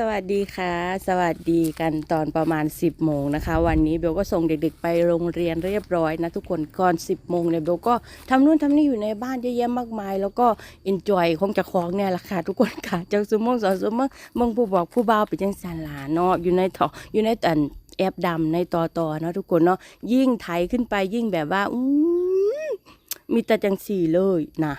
สวัสดีค่ะ สวัสดีกันตอนประมาณ 10โมงนะคะ วันนี้เบลก็ส่งเด็กๆ ไปโรงเรียนเรียบร้อยนะทุกคนก่อน 10โมงเนี่ยเบลก็ทำนู่นทำนี่อยู่ในบ้านเยอะแยะมากมาย แล้วก็เอนจอยคงจะคล้องเนี่ยแหละค่ะทุกคนค่ะจากสมมงสอนสมมงมงผู้บอกผู้บ่าวไปจังสันหลาเนาะอยู่ในถออยู่ในตันแอบดำในตอตอเนาะทุกคนเนาะยิ่งไถขึ้นไปยิ่งแบบว่าอู้ มีแต่จังสี่เลยนะ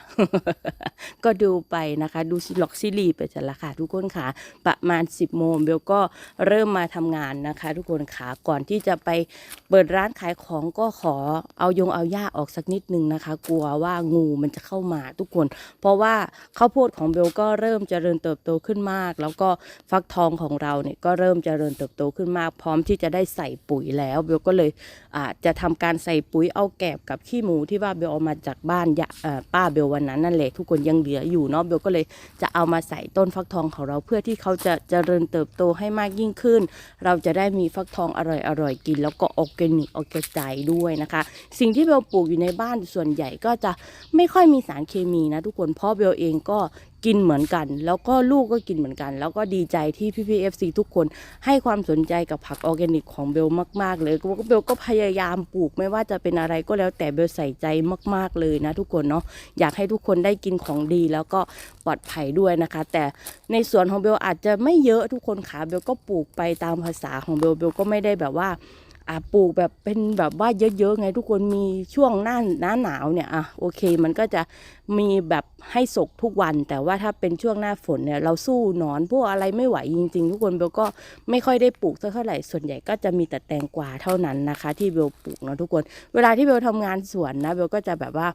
ก็ดูไปนะคะ ดูซิล็อกซิลีไปจะละค่ะทุกคนค่ะ ประมาณ 10 โมงเบลก็เริ่มมาทำงานนะคะ ทุกคนค่ะก่อนที่จะไปเปิดร้านขายของก็ขอเอายงเอาหญ้าออกสักนิดนึงนะคะ กลัวว่างูมันจะเข้ามาทุกคน เพราะว่าข้าวโพดของเบลก็เริ่มเจริญเติบโตขึ้นมาก แล้วก็ฟักทองของเราเนี่ยก็เริ่มเจริญเติบโตขึ้นมาก พร้อมที่จะได้ใส่ปุ๋ยแล้วเบลก็เลยอาจะทำการใส่ปุ๋ยเอาแกบกับขี้หมูที่ว่าเบลเอามาจากบ้านยะเอ่อป้าเบลวันนั้นนั่นแหละทุกคนยังเหลืออยู่เนาะเบลก็เลยจะเอามาใส่ต้นฟักทองของเราเพื่อที่เขาจะเจริญเติบโตให้มากยิ่งขึ้น เราจะได้มีฟักทองอร่อยๆกิน แล้วก็ออร์แกนิกออร์แกใจด้วยนะคะ สิ่งที่เบลปลูกอยู่ในบ้านส่วนใหญ่ก็จะไม่ค่อยมีสารเคมีนะทุกคนเพราะเบลเองก็กินเหมือนกัน แล้วก็ลูกก็กินเหมือนกัน แล้วก็ดีใจที่พี่พีเอฟซีทุกคนให้ความสนใจกับผักออร์แกนิกของเบลมาก ๆ เลยเบลก็พยายามปลูกไม่ว่าจะเป็นอะไรก็แล้วแต่เบลใส่ใจมาก ๆ เลยนะทุกคนเนาะอยากให้ทุกคนได้กินของดีแล้วก็ปลอดภัยด้วยนะคะ แต่ในสวนของเบลอาจจะไม่เยอะทุกคนค่ะเบลก็ปลูกไปตามภาษาของเบลเบลก็ไม่ได้แบบว่า ปลูกแบบเป็นแบบว่าเยอะๆไงทุกคนมีช่วงหน้าหน้าหนาวเนี่ยอะโอเค มันก็จะมีแบบให้สกทุกวัน แต่ว่าถ้าเป็นช่วงหน้าฝนเนี่ยเราสู้หนอนพวกอะไรไม่ไหวจริง ๆ ทุกคนเบลก็ไม่ค่อยได้ปลูกสักเท่าไหร่ส่วนใหญ่ก็จะมีแต่แตงกวาเท่านั้นนะคะ ที่เบลปลูกเนาะทุกคน เวลาที่เบลทำงานสวนนะเบลก็จะแบบว่า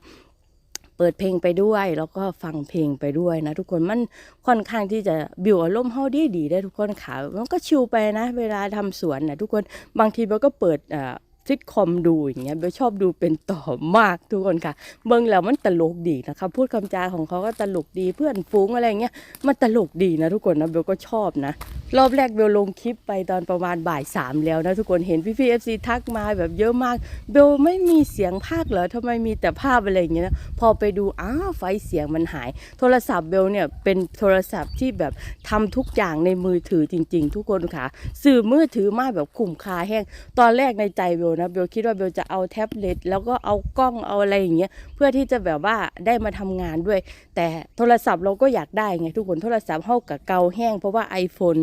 เปิดเพลงไปด้วย แล้วก็ฟังเพลงไปด้วยนะ ทุกคนมันค่อนข้างที่จะบิวอารมณ์เฮาดีดีได้ทุกคนค่ะมันก็ชิลไปนะ เวลาทำสวนนะทุกคนบางทีเราก็เปิดอ่า ซิทคอมดูอย่างเงี้ยเบลชอบดูเป็นต่อมากทุกคนค่ะ เบิ่งแล้วมันตลกดีนะคะพูดคำจาของเขาก็ตลกดีเพื่อนฟุ้งอะไรเงี้ยมันตลกดีนะทุกคนนะเบลก็ชอบนะ รอบแรกเบลลงคลิปไปตอนประมาณบ่ายสามแล้วนะทุกคนเห็นพี่พี่เอฟซีทักมาแบบเยอะมาก เบลไม่มีเสียงภาคเหรอทำไมมีแต่ภาพอะไรอย่างเงี้ยนะพอไปดูอ้าวไฟเสียงมันหาย โทรศัพท์เบลเนี่ยเป็นโทรศัพท์ที่แบบทำทุกอย่างในมือถือจริง ๆ ทุกคนค่ะ สื่อมือถือมากแบบคุ้มค่าแห้งตอนแรกในใจเบลนะเบลคิดว่าเบลจะเอาแท็บเล็ตแล้วก็เอากล้องเอาอะไรอย่างเงี้ยเพื่อที่จะแบบว่าได้มาทำงานด้วย แต่โทรศัพท์เราก็อยากได้ไงทุกคนโทรศัพท์เท่ากับเกาแห้งเพราะว่า iPhone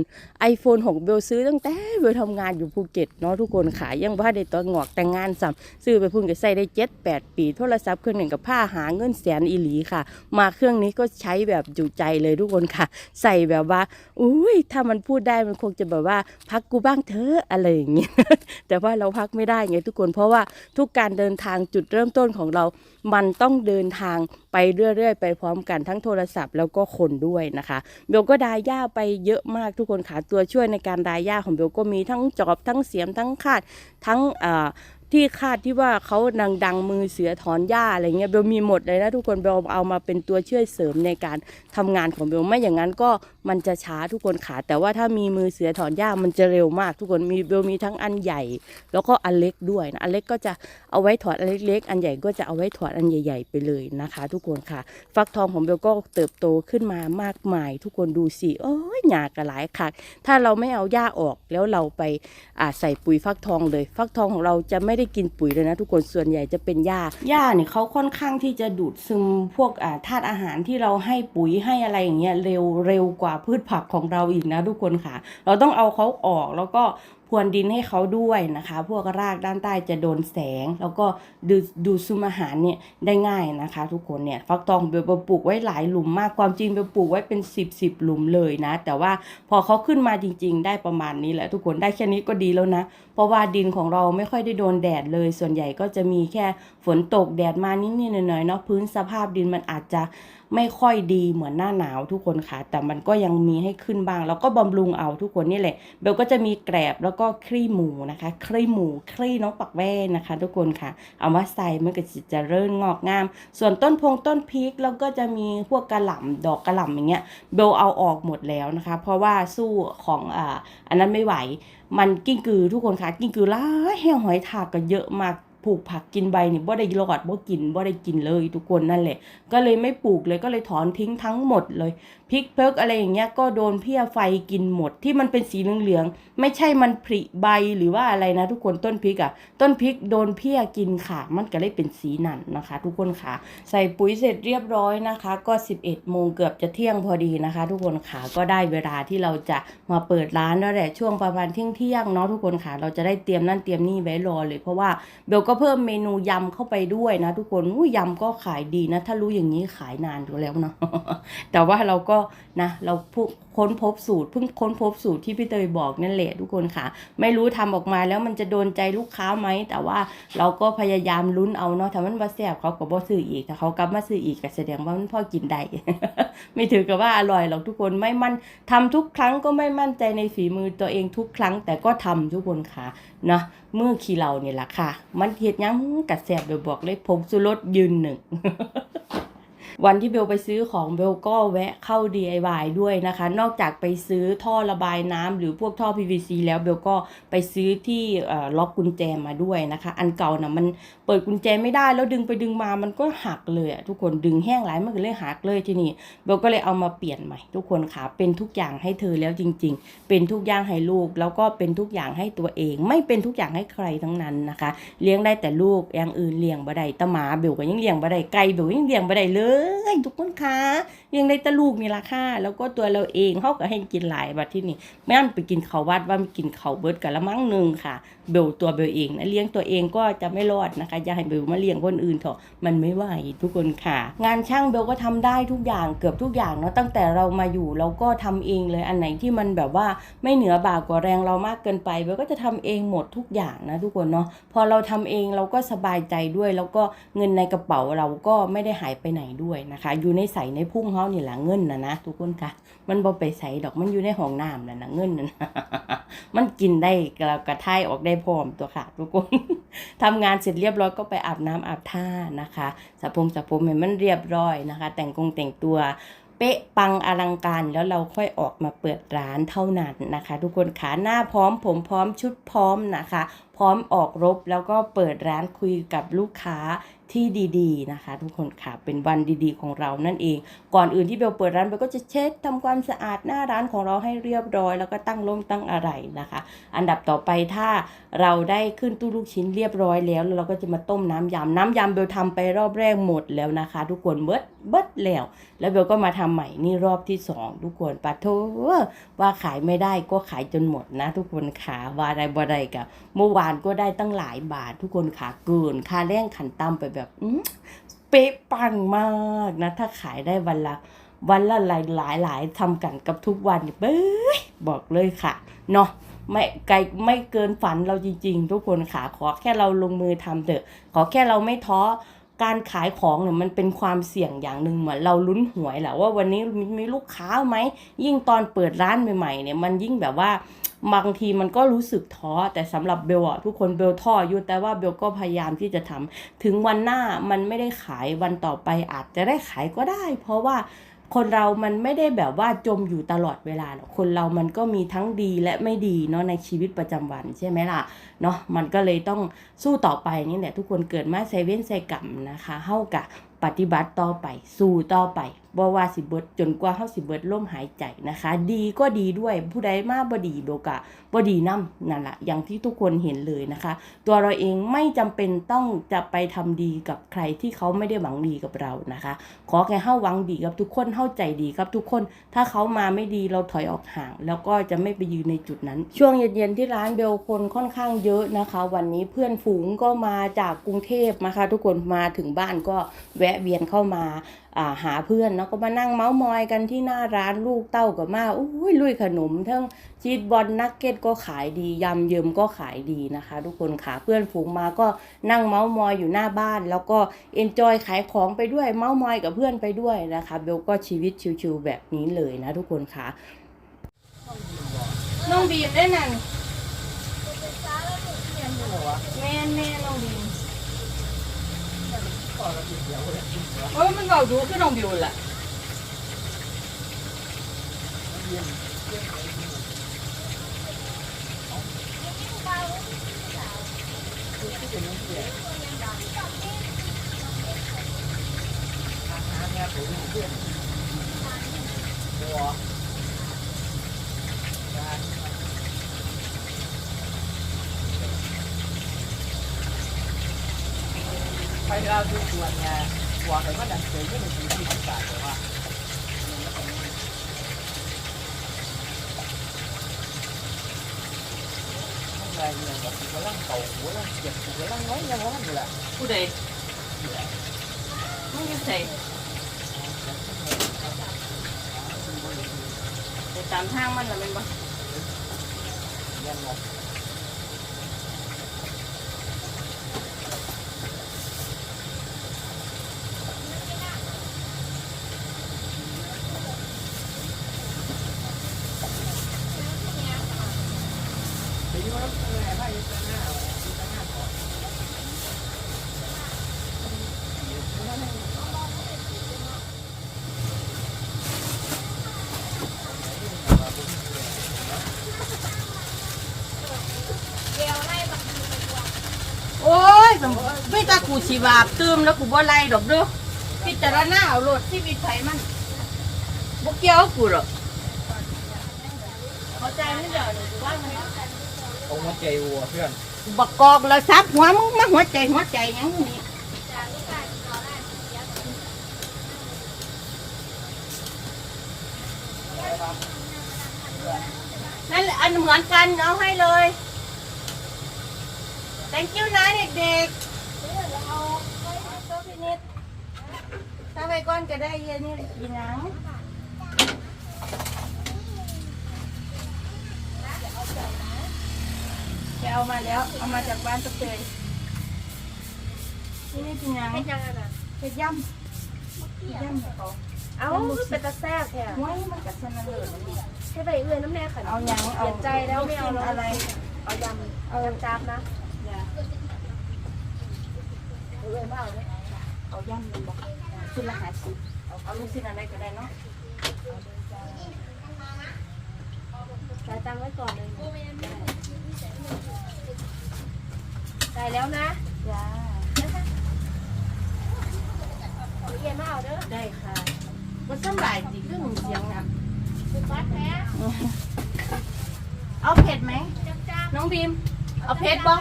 iPhone ของเบลซื้อตั้งแต่เบลทำงานอยู่ภูเก็ตเนาะทุกคนขายยังว่าได้ตัวงอกแต่งงานซ้ำซื้อไปพุ่งจะใส่ได้เจ็ดแปดปีโทรศัพท์เครื่องหนึ่งกับผ้าหาเงินแสนอีหลีค่ะ มาเครื่องนี้ก็ใช้แบบจุใจเลยทุกคนค่ะ ใส่แบบว่าอุ้ยถ้ามันพูดได้มันคงจะแบบว่าพักกูบ้างเถอะอะไรอย่างเงี้ยแต่ว่าเราพักไม่ได้ไงทุกคน เพราะว่าทุกการเดินทางจุดเริ่มต้นของเรา มันต้องเดินทางไปเรื่อยๆ ไปพร้อมกันทั้งโทรศัพท์แล้วก็คนด้วยนะคะเบลก็ดายหญ้าไปเยอะมากทุกคนค่ะตัวช่วยในการดายหญ้าของเบลก็มีทั้งจอบทั้งเสียมทั้งคาดทั้งอ่า ที่คาดที่ว่าเขาดังดังมือเสือถอนหญ้าอะไรเงี้ยเบลมีหมดเลยนะทุกคนเบลเอามาเป็นตัวช่วยเสริมในการทำงานของเบลไม่อย่างนั้นก็มันจะช้าทุกคนค่ะแต่ว่าถ้ามีมือเสือถอนหญ้ามันจะเร็วมาก ทุกคนมีเบลมีทั้งอันใหญ่ แล้วก็อันเล็กด้วยนะอันเล็กก็จะเอาไว้ถอดอันเล็กๆอันใหญ่ก็จะเอาไว้ถอดอันใหญ่ ๆ ไปเลยนะคะ ทุกคนค่ะ ฟักทองของเบลก็เติบโตขึ้นมามากมาย ทุกคนดูสิโอ้ยหยากระหลายค่ะถ้าเราไม่เอาหญ้าออกแล้วเราไปอ่าใส่ปุ๋ยฟักทองเลย ฟักทองของเราจะไม่ได้กินปุ๋ยเลยนะ ทุกคนส่วนใหญ่จะเป็นหญ้าหญ้าเนี่ยเขาค่อนข้างที่จะดูดซึมพวกอ่าธาตุอาหารที่เราให้ปุ๋ยให้อะไรอย่างเงี้ยเร็วเร็วกว่าพืชผักของเราอีกนะทุกคนค่ะ เราต้องเอาเขาออกแล้วก็ พรวนดินให้เขาด้วยนะคะ พวกรากด้านใต้จะโดนแสง แล้วก็ดูดูซึมอาหารเนี่ยได้ง่ายนะคะ ทุกคนเนี่ยฟักทองเบลปลูกไว้หลายหลุมมากความจริงเบลปลูกไว้เป็น 10บสหลุมเลยนะ แต่ว่าพอเขาขึ้นมาจริง ๆ ได้ประมาณนี้แหละทุกคนได้แค่นี้ก็ดีแล้วนะ เพราะว่าดินของเราไม่ค่อยได้โดนแดดเลย ส่วนใหญ่ก็จะมีแค่ฝนตกแดดมานิดๆหน่อยๆเนาะพื้นสภาพดินมันอาจจะ ไม่ค่อยดีเหมือนหน้าหนาวทุกคนค่ะ แต่มันก็ยังมีให้ขึ้นบ้าง แล้วก็บำรุงเอาทุกคนนี่แหละเบลก็จะมีแกรบแล้วก็ครีหมูนะคะ ครีหมูครีน้องปักแว่นะคะ ทุกคนค่ะ เอามาใส่มันก็จะเริ่มงอกงาม ส่วนต้นพงต้นพริกแล้วก็จะมีพวกกระหล่ำดอกกระหล่ำอย่างเงี้ยเบลเอาออกหมดแล้วนะคะ เพราะว่าสู้ของอ่าอันนั้นไม่ไหว มันกิ้งกือทุกคนค่ะกิ้งกือหล่ายแห้งหอยทากก็เยอะมาก ลูกผักกินใบนี่บ่ได้รอดบ่กินบ่ได้กินเลยทุกคนนั่นแหละ ก็เลยไม่ปลูกเลยก็เลยถอนทิ้งทั้งหมดเลยพริกเพิกอะไรอย่างเงี้ยก็โดนเพี้ยไฟกินหมดที่มันเป็นสีเหลืองๆไม่ใช่มันผลิใบหรือว่าอะไรนะ ทุกคนต้นพริกอะ่ะต้นพริกโดนเพี้ยกินค่ะ มันก็เลยเป็นสีนั่นนะคะ ทุกคนค่ะ ใส่ปุ๋ยเสร็จเรียบร้อยนะคะ ก็ 11โมงเกือบจะเที่ยงพอดีนะคะ ทุกคนค่ะก็ได้เวลาที่เราจะมาเปิดร้านแล้วแหละช่วงประมาณเที่ยงเที่ยงเนาะทุกคนค่ะ เราจะได้เตรียมนั่นเตรียมนี่ไว้รอเลยเพราะว่าเบลก็เพิ่มเมนูยำเข้าไปด้วยนะ ทุกคนอุ้ยยำก็ขายดีนะ ถ้ารู้อย่างนี้ขายนานอยู่แล้วเนาะแต่ว่าเราก็นะ เราพูค้นพบสูตรเพิ่งค้นพบสูตรที่พี่เตยบอกนั่นแหละทุกคนค่ะ ไม่รู้ทำออกมาแล้วมันจะโดนใจลูกค้าไหม แต่ว่าเราก็พยายามลุ้นเอาเนาะถ้ามันมาแซ่บเขาก็บ่ซื้ออีกถ้าเขากลับมาซื้ออีกก็แสดงว่ามันพอกินได้ไม่ถือกับว่าอร่อยหรอกทุกคนไม่มั่นทำทุกครั้งก็ไม่มั่นใจในฝีมือตัวเองทุกครั้งแต่ก็ทำทุกคนค่ะเนาะมือขี้เราเนี่ยแหละค่ะ มันเห็ดยังกัดแสบเดี๋ยวบอกเลยผงสุรสยืนหนึ่ง วันที่เบลไปซื้อของเบลก็แวะเข้า DIY ด้วยนะคะ นอกจากไปซื้อท่อระบายน้ำหรือพวกท่อ PVC แล้วเบลก็ไปซื้อที่ล็อกกุญแจมาด้วยนะคะ อันเก่านะมันเปิดกุญแจไม่ได้แล้วดึงไปดึงมามันก็หักเลยอะทุกคนดึงแห้งหลายมันก็เลยหักเลยที่นี้เบลก็เลยเอามาเปลี่ยนใหม่ ทุกคนค่ะเป็นทุกอย่างให้เธอแล้วจริง ๆ เป็นทุกอย่างให้ลูก แล้วก็เป็นทุกอย่างให้ตัวเอง ไม่เป็นทุกอย่างให้ใครทั้งนั้นนะคะ เลี้ยงได้แต่ลูกอย่างอื่นเลี้ยงบ่ได้ตะหมาเบลก็ยังเลี้ยงบ่ได้ไก่เบลยังเลี้ยงบ่ได้เลยทุกคนคะเลี้ยงได้ต่ลูกนี่ละค่ะ แล้วก็ตัวเราเองเขาก็ให้กินหลายบัดที่นี่แม่นไปกินเขาวัดว่ามันกินเขาเบิดกันละมั้งหนึ่งค่ะ เบลตัวเบลเองนะเลี้ยงตัวเองก็จะไม่รอดนะคะอย่าให้เบลมาเลี้ยงคนอื่นเถอะมันไม่ไหวทุกคนค่ะ งานช่างเบลก็ทำได้ทุกอย่างเกือบทุกอย่างเนาะตั้งแต่เรามาอยู่เราก็ทำเองเลยอันไหนที่มันแบบว่าไม่เหนือบ่ากว่าแรงเรามากเกินไปเบลก็จะทำเองหมดทุกอย่างนะทุกคนเนาะพอเราทำเองเราก็สบายใจด้วย แล้วก็เงินในกระเป๋าเราก็ไม่ได้หายไปไหนด้วยนะคะ อยู่ในใสในพุ่งเขานี่แหละเงินนะนะทุกคนค่ะ มันบ่ไปใสดอกมันอยู่ในห้องน้ำนั่นนะเงินนั่นมันกินได้กระกระทายออกได้พร้อมตัวค่ะ ทุกคนทำงานเสร็จเรียบร้อยก็ไปอาบน้ำอาบท่านะคะสระผมสระผมให้มันเรียบร้อยนะคะ แต่งกงแต่งตัวเป๊ะปังอลังการแล้วเราค่อยออกมาเปิดร้านเท่านั้นนะคะ ทุกคนขาหน้าพร้อมผมพร้อมชุดพร้อมนะคะ พร้อมออกรบแล้วก็เปิดร้านคุยกับลูกค้าที่ดีๆนะคะ ทุกคนค่ะเป็นวันดีๆ ของเรานั่นเอง ก่อนอื่นที่เบลเปิดร้านเบลก็จะเช็ดทำความสะอาดหน้าร้านของเราให้เรียบร้อย แล้วก็ตั้งร่มตั้งอะไรนะคะ อันดับต่อไปถ้าเราได้ขึ้นตู้ลูกชิ้นเรียบร้อยแล้วเราก็จะมาต้มน้ำยำน้ำยำเบลทำไปรอบแรกหมดแล้วนะคะ ทุกคนเบิดเบิดแล้วแล้วเบลก็มาทำใหม่นี่รอบที่สองทุกคนปะโทว่าขายไม่ได้ก็ขายจนหมดนะ ทุกคนขาว่าได้บ่ได้กับเมื่อวานก็ได้ตั้งหลายบาททุกคนขาเกินค่าแรงขันต่ำไปแบบเป๊ะปังมากนะ ถ้าขายได้วันละวันละหลายหลายหลายทำกันกับทุกวันเนี่ยเบ้ยบอกเลยค่ะเนาะไม่ไกลไม่เกินฝันเราจริง ๆ ทุกคนค่ะ ขอแค่เราลงมือทำเถอะ ขอแค่เราไม่ท้อ การขายของเนี่ยมันเป็นความเสี่ยงอย่างหนึ่งเหมือนเราลุ้นหวยแหละว่าวันนี้มีมลูกค้าไหม ยิ่งตอนเปิดร้านใหม่ๆเนี่ยมันยิ่งแบบว่าบางทีมันก็รู้สึกท้อแต่สำหรับเบลอะทุกคนเบลท้ออยู่แต่ว่าเบลก็พยายามที่จะทำถึงวันหน้ามันไม่ได้ขายวันต่อไปอาจจะได้ขายก็ได้ เพราะว่า คนเรามันไม่ได้แบบว่าจมอยู่ตลอดเวลาหรอกคนเรามันก็มีทั้งดีและไม่ดีเนาะในชีวิตประจำวันใช่ไหมล่ะ เนาะมันก็เลยต้องสู้ต่อไปนี่แหละทุกคนเกิดมาเซเว่นเซกัมนะคะ เฮากะ ปฏิบัติต่อไป สู้ต่อไปบ่ว่าสิเบิดจนกว่าเฮาสิเบิดลมหายใจนะคะ ดีก็ดีด้วยผู้ใดมาบ่ดีเบลกะบ่ดีนํนั่นล่ะอย่างที่ทุกคนเห็นเลยนะคะ ตัวเราเองไม่จำเป็นต้องจะไปทำดีกับใครที่เขาไม่ได้หวังดีกับเรานะคะ ขอแค่เฮาหวังดีกับทุกคนเฮาใจดีกับทุกคน ถ้าเขามาไม่ดีเราถอยออกห่าง แล้วก็จะไม่ไปยืนในจุดนั้น ช่วงเย็นๆที่ร้านเบลคนค่อนข้างเยอะนะคะ วันนี้เพื่อนฝูงก็มาจากกรุงเทพนะคะ ทุกคนมาถึงบ้านก็แวะะเวียนเข้ามาาหาเพื่อนเนาะก็มานั่งเมาส์มอยกันที่หน้าร้านลูกเต้ากับมาอุ้ยลุยขนม ทั้งชีสบอลนักเก็ตก็ขายดียำเยิมก็ขายดีนะคะ ทุกคนค่ะเพื่อนฝูงมาก็นั่งเมาส์มอยอยู่หน้าบ้าน แล้วก็เอนจอยขายของไปด้วยเมาส์มอยกับเพื่อนไปด้วยนะคะเบลก็ชีวิตชิวๆแบบนี้เลยนะทุกคนค่ะน้องบีมได้นั่นแม่แม่น้องบีม โอ้ยมันเบาดูขึ้นน้องบิวแหละ เป็นยัง ไงอาหารเนี่ยตัวไปเราดูส่วนเนี่ยหัวไปว่าดันเสียงไม่เป็นสิ่งที่ต้องการเลยว่าไงเนี่ยแบบกูกำลังเก่ากูกำลังเจ็บกูกำลังน้อยยังร้อนอยู่แหละผู้ใดมึงอยังใส่ไปตามทางมันละแมันบ่ยังงงเดี๋ยวมันต้องอะไรบ้างยังจะหน้าอะไรยังจะหน้าก่อน โอ้ยสม ไม่ตากูชีบาบตืมแล้วกูบ่ไล่ดอกเด้อพิจารณาเอาโลดที่วิตไผมันบ่เกี่ยวกับกูหรอกเข้าใจมั้ยเดี๋ยวนี้กูว่ามันเอาหัวใจวัวเพื่อนบักกอกแล้วซับหัวมึงมาหัวใจหัวใจหยังนี่นั่นแหละอันเหมือนกันเอาให้เลย thank you นะเด็กๆเอาไว้ให้โต๊ะพินิจ ถ้าไปก้อนก็ได้เย็นนี่กินน้ำแกเอามาแล้ว เอามาจากบ้านตะเตยนี่ไม่กินยังเป็นยังไงน่ะเผ็ดย่ำย่ำให้เขาเอ้าเป็นตาแซ่บแท้ห้วยมันกัดสนั่นเลยนะนี่ให้ไปเอื้อนน้ำแน่ค่ะเอายังเปเอาลี่ยนใจแล้วไม่เอาแล้วอะไร เอายำเอายำจับนะอย่าเอื้อนไม่เอาเลยเอาย่ำมันบอก ชุดละห้าสิบเอาเอาลูกชิ้นอะไรก็ได้เนาะจ่ายตังค์ไว้ก่อนเลยจ่ายแล้วนะจ้าเอาเย็นไม่เอาเด้อได้ค่ะมันสำหรับจีเครื่องเสียงอะคุณวัดแท้เอาเผ็ดไหมจับจับน้องบีมเอาเผ็ดบ่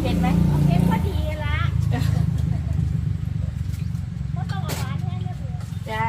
เผ็ดไหม เอาเพชรพอดีละก็ต้องเอาหวานแท้เนี่ยเบื่อ จ้า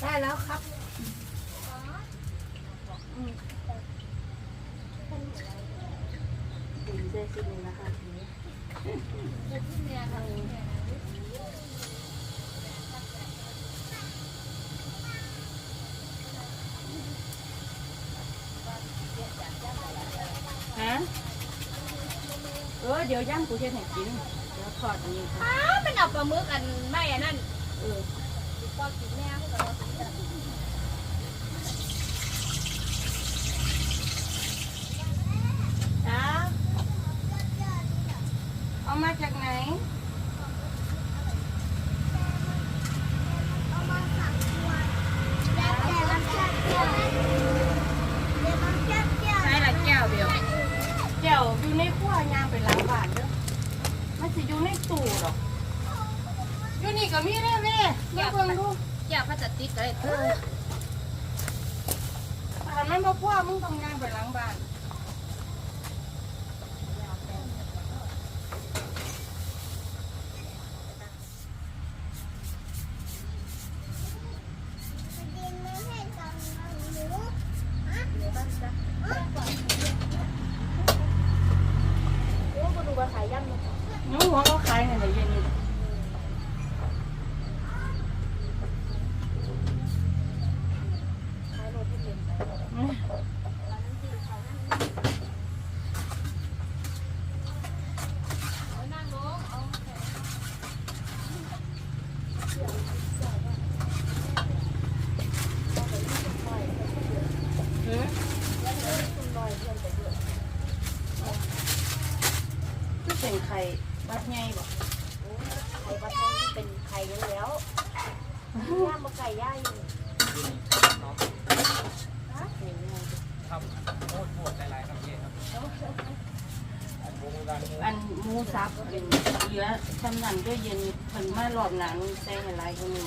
ได้แล้วครับ บีมเสื้อชิ้นนี้นะคะทีนี้ ฮะเออเดี๋ยวย่างกูเช็ดให้กินเดี๋ยวทอดอันนี้ค่ะ อ้ามันเอาปลาหมึกอันไม่อันนั้น เออ พอกินแน่ก็ต้อง จ้าเอามาจากไหน ใช่ละแก้วเดียวแก้วอยู่ในครัวยางไปล้างบาทเด้อมันสิอยู่ในตู้หรอกอยู่นี่ ก็มีเด้อแม่มาเบิ่งดูอย่าพลาสติกเลยเออถ้ามันบ่พอมึงต้องย่างไปล้างบ้านน้องหัวเขาขายในไหนเย็นนี่ ขายโลที่เดียว ก็เป็นไข่บัดไงบอก ไข่ปลาทองที่เป็นไข่ยังแล้วย่างมาไก่ย่างอยู่ ครับโคตรโหดหลายๆครับเจ๊ครับโบราณ อันหมู ซับเป็นเหลือทำนันก็เย็นเพิ่นมารอบหนังใส่ให้หลายคนนี้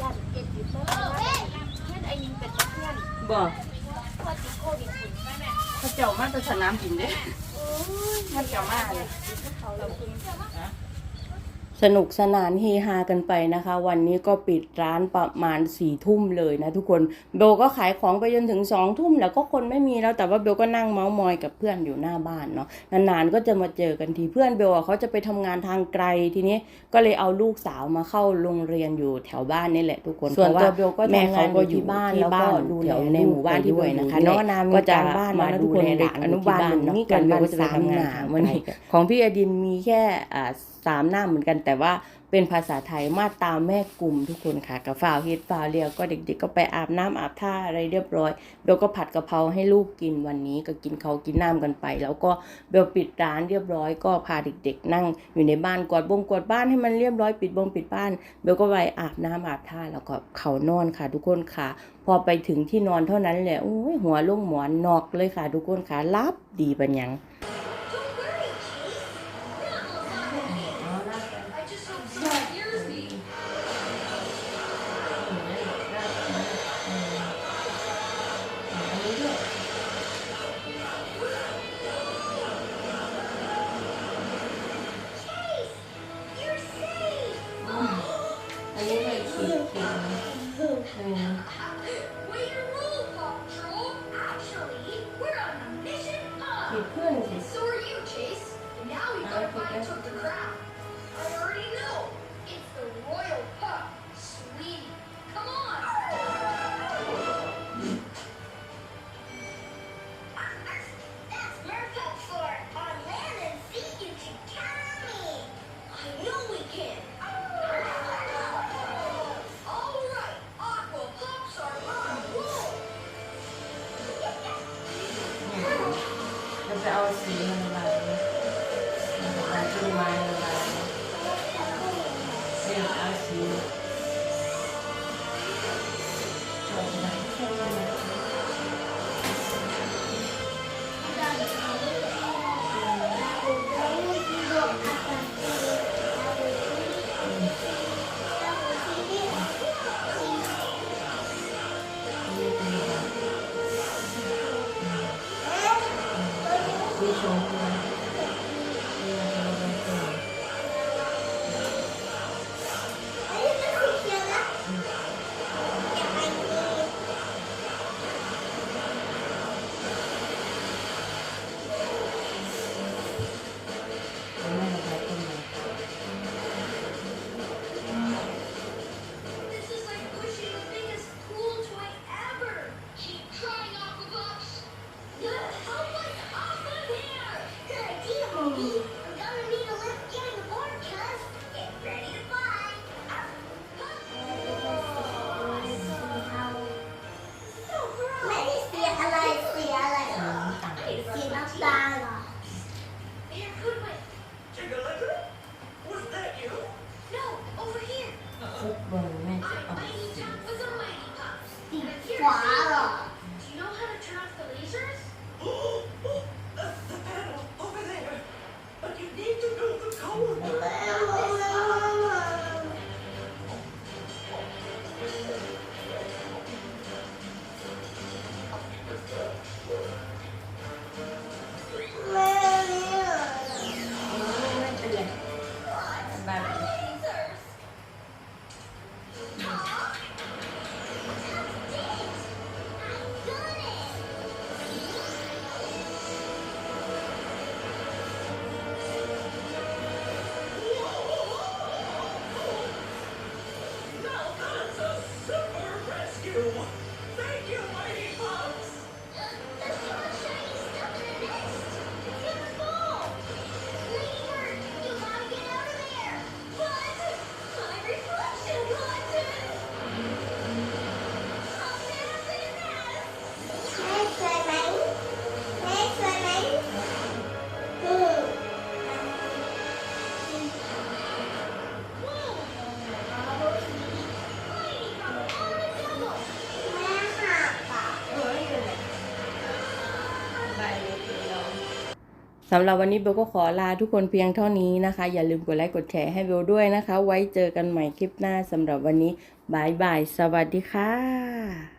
ย่างเอ็ดอยู่เพิ่มเพื่อนไอ้ยิงเป็นเพื่อนบอกพอติดโควิดคุณแม่แม่เขาเจ้ามาแตสนามบินเด้ โอ้ย เขาเจ้ามาเลย เขาเราคุณ สนุกสนานเฮฮากันไปนะคะ วันนี้ก็ปิดร้านประมาณสี่ทุ่มเลยนะทุกคนเบลก็ขายของไปจนถึงสองทุ่มแล้วก็คนไม่มีแล้วแต่ว่าเบลก็นั่งเมาส์มอยกับเพื่อนอยู่หน้าบ้านเนาะนานๆก็จะมาเจอกันทีเพื่อนเบลอะเขาจะไปทำงานทางไกลทีนี้ก็เลยเอาลูกสาวมาเข้าโรงเรียนอยู่แถวบ้านนี่แหละทุกคนส่วนเพราะตัวเบลก็แม่ทำงานเขาก็ออยู่ที่บ้านที่แล้วก็บ้านดูแถแลวในหมู่บ้านที่ลูกด้วยไปนะคะด้วยน้องนามีก็จะการบ้านมามาดูทุกคนแลเด็เด็กกออนุนุบาบาลลหนึ่งนี่กักันนเบเบลลก็ก็จะจะไปไปทำทำงานงานวันนี้ของพี่อดินมีแค่อ่าสามหน้าเหมือนกันแต่แต่ว่าเป็นภาษาไทยมาตามแม่กลุ่มทุกคนค่ะกับฝ่าวเฮ็ดฝ่าวเรียวก็เด็กๆ ก็ไปอาบน้ำอาบท่าอะไรเรียบร้อยเบลก็ผัดกะเพราให้ลูกกินวันนี้ก็กินเขากินน้ำกันไป แล้วก็เบลปิดร้านเรียบร้อยก็พาเด็ก ๆ นั่งอยู่ในบ้านกวาดบงกวาดบ้านให้มันเรียบร้อยปิดบงปิดบ้านเบลก็ไปอาบน้ำอาบท่าแล้วก็เขานอนค่ะ ทุกคนค่ะ พอไปถึงที่นอนเท่านั้นแหละโอ้ยหัวลงหมอนนอกเลยค่ะ ทุกคนค่ะรับดีปัญญัง สำหรับวันนี้เบลก็ขอลาทุกคนเพียงเท่านี้นะคะ อย่าลืมกดไลค์กดแชร์ให้เบลด้วยนะคะ ไว้เจอกันใหม่คลิปหน้าสำหรับวันนี้บายบาย สวัสดีค่ะ